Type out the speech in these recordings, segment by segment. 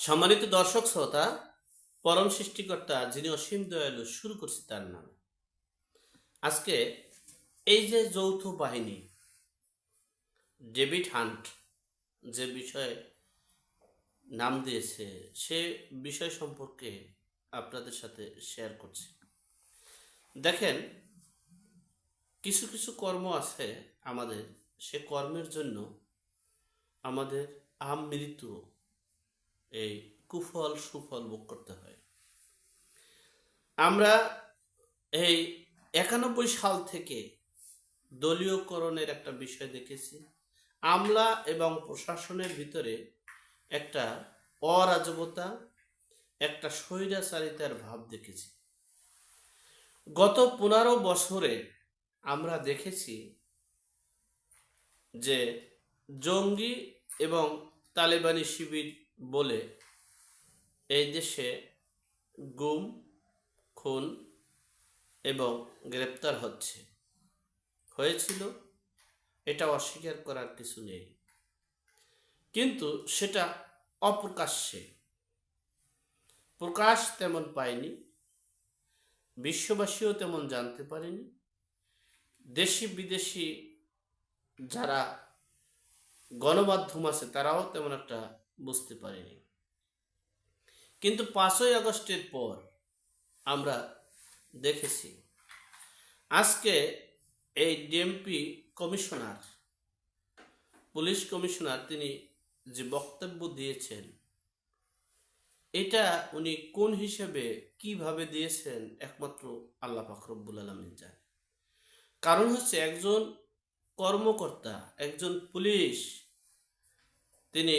সম্মানিত দর্শক শ্রোতা, পরম সৃষ্টিকর্তা যিনি অসীম দয়ালু, শুরু করছি তার নামে। আজকে এই যে যৌথ বাহিনী, ডেভিড হান্ট যে বিষয়ে নাম দিয়েছে, সে বিষয় সম্পর্কে আপনাদের সাথে শেয়ার করছি। দেখেন, কিছু কিছু কর্ম আছে আমাদের, সে কর্মের জন্য আমাদের আমৃত্যু এই কুফল সুফল ভোগ করতে হয়। আমরা এই একানব্বই সাল থেকে দলীয়করণের একটা বিষয় দেখেছি। আমলা এবং প্রশাসনের ভিতরে একটা অরাজকতা একটা স্বৈরাচারিতার ভাব দেখেছি। গত পনেরো বছরে আমরা দেখেছি যে জঙ্গি এবং তালেবানি শিবির বলে, এই দেশে গুম, খুন এবং গ্রেপ্তার হচ্ছে, হয়েছিল? এটা অস্বীকার করার কিছু নেই। কিন্তু সেটা অপ্রকাশ্যে। প্রকাশ তেমন পায়নি, বিশ্ববাসীও তেমন জানতে পারেনি। দেশি বিদেশি যারা গণমাধ্যম আছে, তারাও তেমন একটা বুঝতে পারেনি। কিন্তু পাঁচই আগস্টের পর আমরা দেখেছি, আজকে এই ডিএমপি কমিশনার, পুলিশ কমিশনার তিনি যে বক্তব্য দিয়েছেন, এটা উনি কোন হিসেবে কীভাবে দিয়েছেন, একমাত্র আল্লাহ ফাকরবুল আলমিন জানে কারণ হচ্ছে একজন কর্মকর্তা, একজন পুলিশ, তিনি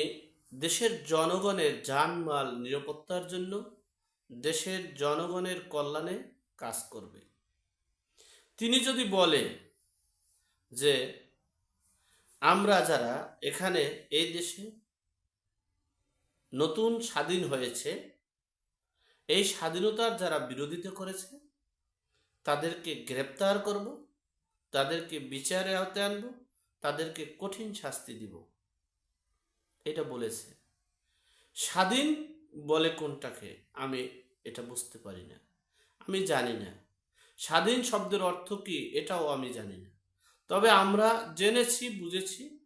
দেশের জনগণের জানমাল নিরাপত্তার জন্য দেশের জনগণের কল্যাণে কাজ করবে। তিনি যদি বলে যে আমরা যারা এখানে এই দেশে নতুন স্বাধীন হয়েছে, এই স্বাধীনতার যারা বিরোধিতা করেছে, তাদেরকে গ্রেপ্তার করব, তাদেরকে বিচারে আওতায় আনব, তাদেরকে কঠিন শাস্তি দিব। এটা বলেছে। স্বাধীন বলে কোনটাকে? আমি এটা বুঝতে পারি না। আমি জানি না। স্বাধীন শব্দের অর্থ কি? এটাও আমি জানি না। তবে আমরা জেনেছি, বুঝেছি,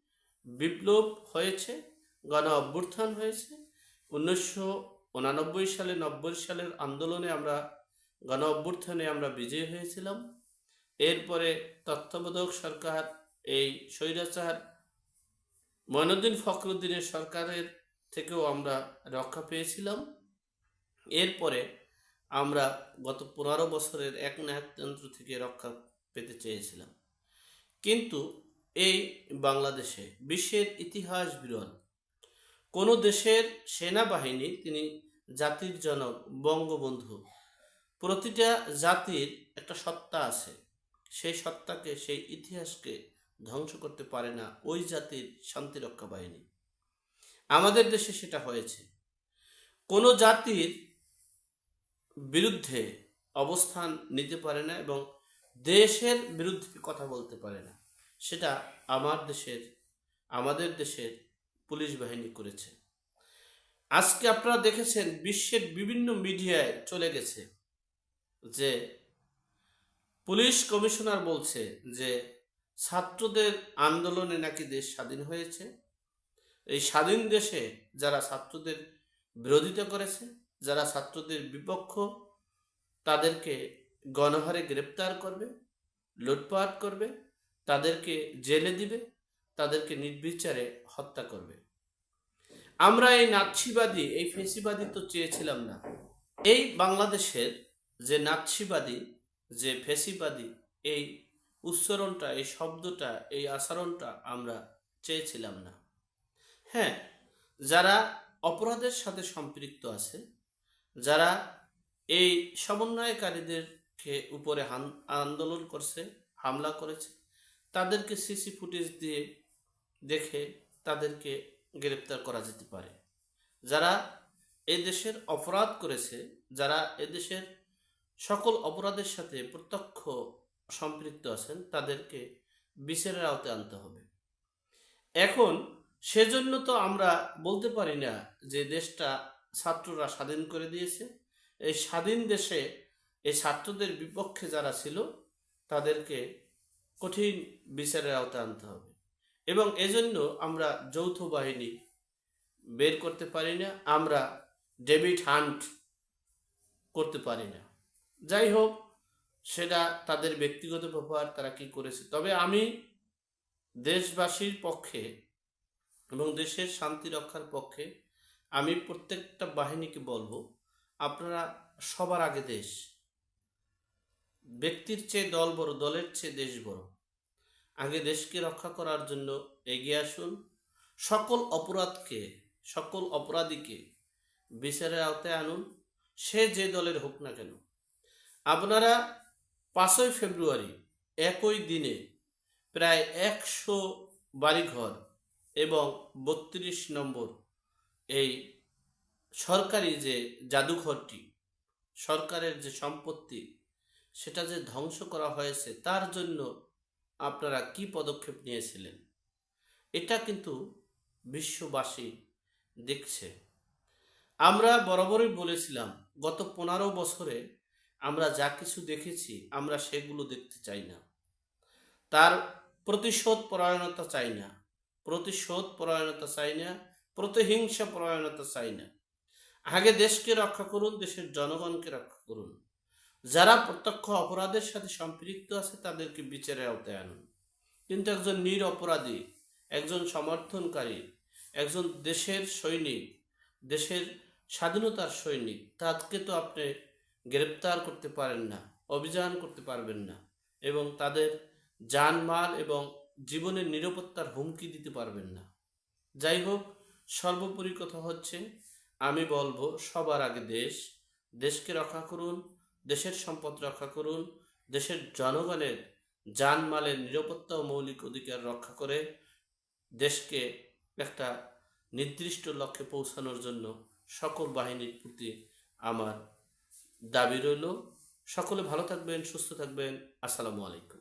বিপ্লব হয়েছে, গণ অভ্যুত্থান হয়েছে। উনিশশো উনানব্বই সালে, নব্বই সালের আন্দোলনে আমরা, গণ অভ্যুত্থানে আমরা বিজয়ী হয়েছিলাম। এরপরে তত্ত্বাবধায়ক সরকার, এই স্বৈরাচার মঈনুদ্দিন ফখরুদ্দিনের সরকারের থেকেও আমরা রক্ষা পেয়েছিলাম। এরপরে আমরা গত পনেরো বছরের এক নায়কতন্ত্র থেকে রক্ষা পেতে চেয়েছিলাম। কিন্তু এই বাংলাদেশে বিশ্বের ইতিহাস বিরল। কোনো দেশের সেনাবাহিনী, তিনি জাতির জনক, বঙ্গবন্ধু, প্রতিটা জাতির একটা সত্তা আছে। সেই সত্তাকে, সেই ইতিহাসকে ধ্বংস করতে পারে না ওই জাতির শান্তিরক্ষা বাহিনী। আমাদের দেশে সেটা হয়েছে। কোনো জাতির বিরুদ্ধে অবস্থান নিতে পারে না এবং দেশের বিরুদ্ধে কথা বলতে পারে না, সেটা আমার দেশের, আমাদের দেশের পুলিশ বাহিনী করেছে। আজকে আপনারা দেখেছেন বিশ্বের বিভিন্ন মিডিয়ায় চলে গেছে যে পুলিশ কমিশনার বলছে যে ছাত্রদের আন্দোলনে নাকি দেশ স্বাধীন হয়েছে? এই স্বাধীন দেশে যারা ছাত্রদের বিরোধিতা করেছে, যারা ছাত্রদের বিপক্ষ, তাদেরকে গণহারে গ্রেপ্তার করবে, লুটপাট করবে, তাদেরকে জেলে দিবে, তাদেরকে নির্বিচারে হত্যা করবে। আমরা এই নাৎসিবাদী, এই ফেসিবাদী তো চেয়েছিলাম না। এই বাংলাদেশের যে নাৎসিবাদী, যে ফেসিবাদী, এই উচ্চারণটা, এই শব্দটা, এই আচরণটা আমরা চেয়েছিলাম না। হ্যাঁ যারা অপরাধের সাথে সম্পৃক্ত আছে, যারা এই সমন্বয়কারীদেরকে উপরে আন্দোলন করছে, হামলা করেছে, তাদেরকে সিসি ফুটেজ দিয়ে দেখে তাদেরকে গ্রেপ্তার করা যেতে পারে। যারা এদেশের অপরাধ করেছে, যারা এদেশের সকল অপরাধের সাথে প্রত্যক্ষ সম্পৃক্ত আছেন, তাদেরকে বিচারের আওতায় আনতে হবে। এখন সেজন্য তো আমরা বলতে পারি না যে দেশটা ছাত্ররা স্বাধীন করে দিয়েছে। এই স্বাধীন দেশে এই ছাত্রদের বিপক্ষে যারা ছিল, তাদেরকে কঠিন বিচারের আওতায় আনতে হবে। এবং এজন্য আমরা যৌথ বাহিনী বের করতে পারি না, আমরা ডেভিড হান্ট করতে পারি না। যাই হোক সেটা তাদের ব্যক্তিগত ব্যাপার তারা কি করেছে। তবে আমি দেশবাসীর পক্ষে এবং দেশের শান্তি রক্ষার পক্ষে আমি প্রত্যেকটা বাহিনীকে বলব, আপনারা সবার আগে দেশ। ব্যক্তির চেয়ে দল বড়, দলের চেয়ে দেশ বড়। আগে দেশকে রক্ষা করার জন্য এগিয়ে আসুন। সকল অপরাধকে, সকল অপরাধীকে বিচারের আওতায় আনুন। সে যে দলের হোক না কেন। আপনারা পাঁচই ফেব্রুয়ারি, একই দিনে প্রায় একশো বাড়িঘর এবং বত্রিশ নম্বর এই সরকারি যে জাদুঘরটি, সরকারের যে সম্পত্তি, সেটা যে ধ্বংস করা হয়েছে, তার জন্য আপনারা কি পদক্ষেপ নিয়েছিলেন? এটা কিন্তু বিশ্ববাসী দেখছে। আমরা বরাবরই বলেছিলাম, গত পনেরো বছরে আমরা যা কিছু দেখেছি, আমরা সেগুলো দেখতে চাই না। তার প্রতিশোধ পরায়ণতা চাই না। প্রতিশোধ পরায়ণতা চাই না, প্রতিহিংসা পরায়ণতা চাই না। আগে দেশকে রক্ষা করুন, দেশের জনগণকে রক্ষা করুন। যারা প্রত্যক্ষ অপরাধের সাথে সম্পৃক্ত আছে, তাদেরকে বিচারের আওতায় আনুন। কিন্তু একজন নির অপরাধী, একজন সমর্থনকারী, একজন দেশের সৈনিক, দেশের স্বাধীনতার সৈনিক, তাকে তো আপনি গ্রেপ্তার করতে পারেন না, অভিযান করতে পারবেন না এবং তাদের জানমাল এবং জীবনের নিরাপত্তার হুমকি দিতে পারবেন না। যাই হোক, সর্বোপরি কথা হচ্ছে, আমি বলব সবার আগে দেশ, দেশকে রক্ষা করুন, দেশের সম্পদ রক্ষা করুন, দেশের জনগণের জানমালের নিরাপত্তা ও মৌলিক অধিকার রক্ষা করে দেশকে একটা নির্দিষ্ট লক্ষ্যে পৌঁছানোর জন্য সকল বাহিনীর প্রতি আমার দাবি রইল সকলে ভালো থাকবেন সুস্থ থাকবেন আসসালামু আলাইকুম।